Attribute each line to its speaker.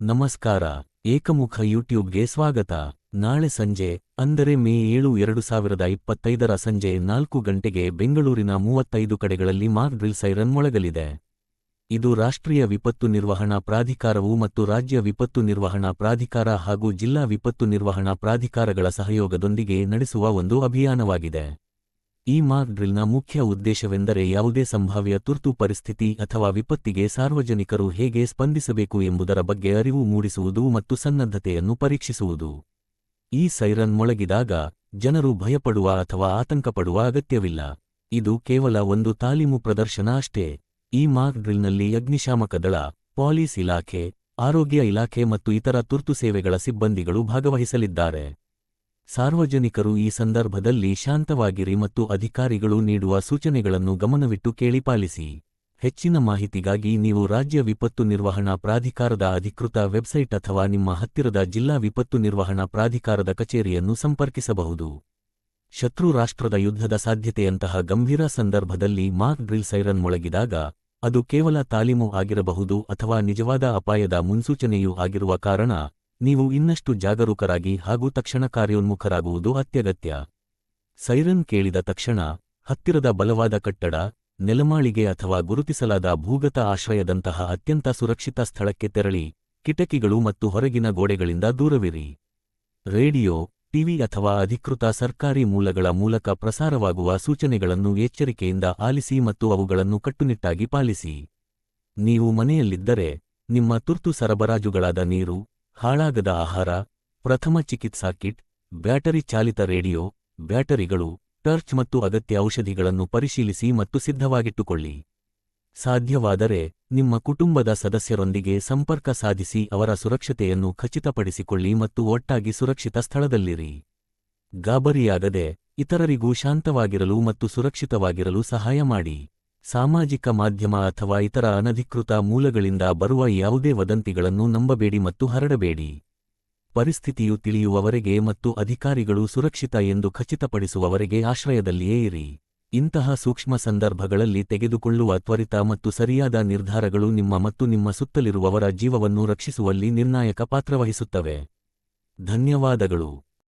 Speaker 1: ನಮಸ್ಕಾರ, ಏಕಮುಖ ಯೂಟ್ಯೂಬ್ಗೆ ಸ್ವಾಗತ. ನಾಳೆ ಸಂಜೆ, ಅಂದರೆ ಮೇ ಏಳು ಎರಡು ಸಾವಿರದ ಇಪ್ಪತ್ತೈದರ ಸಂಜೆ ನಾಲ್ಕು ಗಂಟೆಗೆ ಬೆಂಗಳೂರಿನ ಮೂವತ್ತೈದು ಕಡೆಗಳಲ್ಲಿ ಮಾಕ್ ಡ್ರಿಲ್ ಸೈರನ್ ಮೊಳಗಲಿದೆ. ಇದು ರಾಷ್ಟ್ರೀಯ ವಿಪತ್ತು ನಿರ್ವಹಣಾ ಪ್ರಾಧಿಕಾರವು ಮತ್ತು ರಾಜ್ಯ ವಿಪತ್ತು ನಿರ್ವಹಣಾ ಪ್ರಾಧಿಕಾರ ಹಾಗೂ ಜಿಲ್ಲಾ ವಿಪತ್ತು ನಿರ್ವಹಣಾ ಪ್ರಾಧಿಕಾರಗಳ ಸಹಯೋಗದೊಂದಿಗೆ ನಡೆಸುವ ಒಂದು ಅಭಿಯಾನವಾಗಿದೆ. ಈ ಮಾರ್ಕ್ ಡ್ರಿಲ್ನ ಮುಖ್ಯ ಉದ್ದೇಶವೆಂದರೆ ಯಾವುದೇ ಸಂಭಾವ್ಯ ತುರ್ತು ಪರಿಸ್ಥಿತಿ ಅಥವಾ ವಿಪತ್ತಿಗೆ ಸಾರ್ವಜನಿಕರು ಹೇಗೆ ಸ್ಪಂದಿಸಬೇಕು ಎಂಬುದರ ಬಗ್ಗೆ ಅರಿವು ಮೂಡಿಸುವುದು ಮತ್ತು ಸನ್ನದ್ಧತೆಯನ್ನು ಪರೀಕ್ಷಿಸುವುದು. ಈ ಸೈರನ್ ಮೊಳಗಿದಾಗ ಜನರು ಭಯಪಡುವ ಅಥವಾ ಆತಂಕಪಡುವ ಅಗತ್ಯವಿಲ್ಲ. ಇದು ಕೇವಲ ಒಂದು ತಾಲೀಮು ಪ್ರದರ್ಶನ ಅಷ್ಟೇ. ಈ ಮಾರ್ಕ್ ಡ್ರಿಲ್ನಲ್ಲಿ ಅಗ್ನಿಶಾಮಕ ದಳ ಪಾಲಿಸ್ ಇಲಾಖೆ, ಆರೋಗ್ಯ ಇಲಾಖೆ ಮತ್ತು ಇತರ ತುರ್ತು ಸೇವೆಗಳ ಸಿಬ್ಬಂದಿಗಳು ಭಾಗವಹಿಸಲಿದ್ದಾರೆ. ಸಾರ್ವಜನಿಕರು ಈ ಸಂದರ್ಭದಲ್ಲಿ ಶಾಂತವಾಗಿರಿ ಮತ್ತು ಅಧಿಕಾರಿಗಳು ನೀಡುವ ಸೂಚನೆಗಳನ್ನು ಗಮನವಿಟ್ಟು ಕೇಳಿಪಾಲಿಸಿ ಹೆಚ್ಚಿನ ಮಾಹಿತಿಗಾಗಿ ನೀವು ರಾಜ್ಯ ವಿಪತ್ತು ನಿರ್ವಹಣಾ ಪ್ರಾಧಿಕಾರದ ಅಧಿಕೃತ ವೆಬ್ಸೈಟ್ ಅಥವಾ ನಿಮ್ಮ ಹತ್ತಿರದ ಜಿಲ್ಲಾ ವಿಪತ್ತು ನಿರ್ವಹಣಾ ಪ್ರಾಧಿಕಾರದ ಕಚೇರಿಯನ್ನು ಸಂಪರ್ಕಿಸಬಹುದು. ಶತ್ರು ರಾಷ್ಟ್ರದ ಯುದ್ಧದ ಸಾಧ್ಯತೆಯಂತಹ ಗಂಭೀರ ಸಂದರ್ಭದಲ್ಲಿ ಮಾರ್ಕ್ ಡ್ರಿಲ್ ಸೈರನ್ ಮೊಳಗಿದಾಗ, ಅದು ಕೇವಲ ತಾಲೀಮು ಆಗಿರಬಹುದು ಅಥವಾ ನಿಜವಾದ ಅಪಾಯದ ಮುನ್ಸೂಚನೆಯೂ ಆಗಿರುವ ಕಾರಣ ನೀವು ಇನ್ನಷ್ಟು ಜಾಗರೂಕರಾಗಿ ಹಾಗೂ ತಕ್ಷಣ ಕಾರ್ಯೋನ್ಮುಖರಾಗುವುದು ಅತ್ಯಗತ್ಯ. ಸೈರನ್ ಕೇಳಿದ ತಕ್ಷಣ, ಹತ್ತಿರದ ಬಲವಾದ ಕಟ್ಟಡ, ನೆಲಮಾಳಿಗೆ ಅಥವಾ ಗುರುತಿಸಲಾದ ಭೂಗತ ಆಶ್ರಯದಂತಹ ಅತ್ಯಂತ ಸುರಕ್ಷಿತ ಸ್ಥಳಕ್ಕೆ ತೆರಳಿ, ಕಿಟಕಿಗಳು ಮತ್ತು ಹೊರಗಿನ ಗೋಡೆಗಳಿಂದ ದೂರವಿರಿ. ರೇಡಿಯೋ, ಟಿವಿ ಅಥವಾ ಅಧಿಕೃತ ಸರ್ಕಾರಿ ಮೂಲಗಳ ಮೂಲಕ ಪ್ರಸಾರವಾಗುವ ಸೂಚನೆಗಳನ್ನು ಎಚ್ಚರಿಕೆಯಿಂದ ಆಲಿಸಿ ಮತ್ತು ಅವುಗಳನ್ನು ಕಟ್ಟುನಿಟ್ಟಾಗಿ ಪಾಲಿಸಿ. ನೀವು ಮನೆಯಲ್ಲಿದ್ದರೆ, ನಿಮ್ಮ ತುರ್ತು ಸರಬರಾಜುಗಳಾದ ನೀರು ಹಾಳಾಗದ ಆಹಾರ, ಪ್ರಥಮ ಚಿಕಿತ್ಸಾ ಕಿಟ್, ಬ್ಯಾಟರಿ ಚಾಲಿತ ರೇಡಿಯೋ, ಬ್ಯಾಟರಿಗಳು, ಟರ್ಚ್ ಮತ್ತು ಅಗತ್ಯ ಔಷಧಿಗಳನ್ನು ಪರಿಶೀಲಿಸಿ ಮತ್ತು ಸಿದ್ಧವಾಗಿಟ್ಟುಕೊಳ್ಳಿ. ಸಾಧ್ಯವಾದರೆ ನಿಮ್ಮ ಕುಟುಂಬದ ಸದಸ್ಯರೊಂದಿಗೆ ಸಂಪರ್ಕ ಸಾಧಿಸಿ ಅವರ ಸುರಕ್ಷತೆಯನ್ನು ಖಚಿತಪಡಿಸಿಕೊಳ್ಳಿ ಮತ್ತು ಒಟ್ಟಾಗಿ ಸುರಕ್ಷಿತ ಸ್ಥಳದಲ್ಲಿರಿ. ಗಾಬರಿಯಾಗದೆ ಇತರರಿಗೂ ಶಾಂತವಾಗಿರಲು ಮತ್ತು ಸುರಕ್ಷಿತವಾಗಿರಲು ಸಹಾಯ ಮಾಡಿ. ಸಾಮಾಜಿಕ ಮಾಧ್ಯಮ ಅಥವಾ ಇತರ ಅನಧಿಕೃತ ಮೂಲಗಳಿಂದ ಬರುವ ಯಾವುದೇ ವದಂತಿಗಳನ್ನು ನಂಬಬೇಡಿ ಮತ್ತು ಹರಡಬೇಡಿ. ಪರಿಸ್ಥಿತಿಯು ತಿಳಿಯುವವರೆಗೆ ಮತ್ತು ಅಧಿಕಾರಿಗಳು ಸುರಕ್ಷಿತ ಎಂದು ಖಚಿತಪಡಿಸುವವರೆಗೆ ಆಶ್ರಯದಲ್ಲಿಯೇ ಇರಿ. ಇಂತಹ ಸೂಕ್ಷ್ಮ ಸಂದರ್ಭಗಳಲ್ಲಿ ತೆಗೆದುಕೊಳ್ಳುವ ತ್ವರಿತ ಮತ್ತು ಸರಿಯಾದ ನಿರ್ಧಾರಗಳು ನಿಮ್ಮ ಮತ್ತು ನಿಮ್ಮ ಸುತ್ತಲಿರುವವರ ಜೀವವನ್ನು ರಕ್ಷಿಸುವಲ್ಲಿ ನಿರ್ಣಾಯಕ ಪಾತ್ರವಹಿಸುತ್ತವೆ. ಧನ್ಯವಾದಗಳು.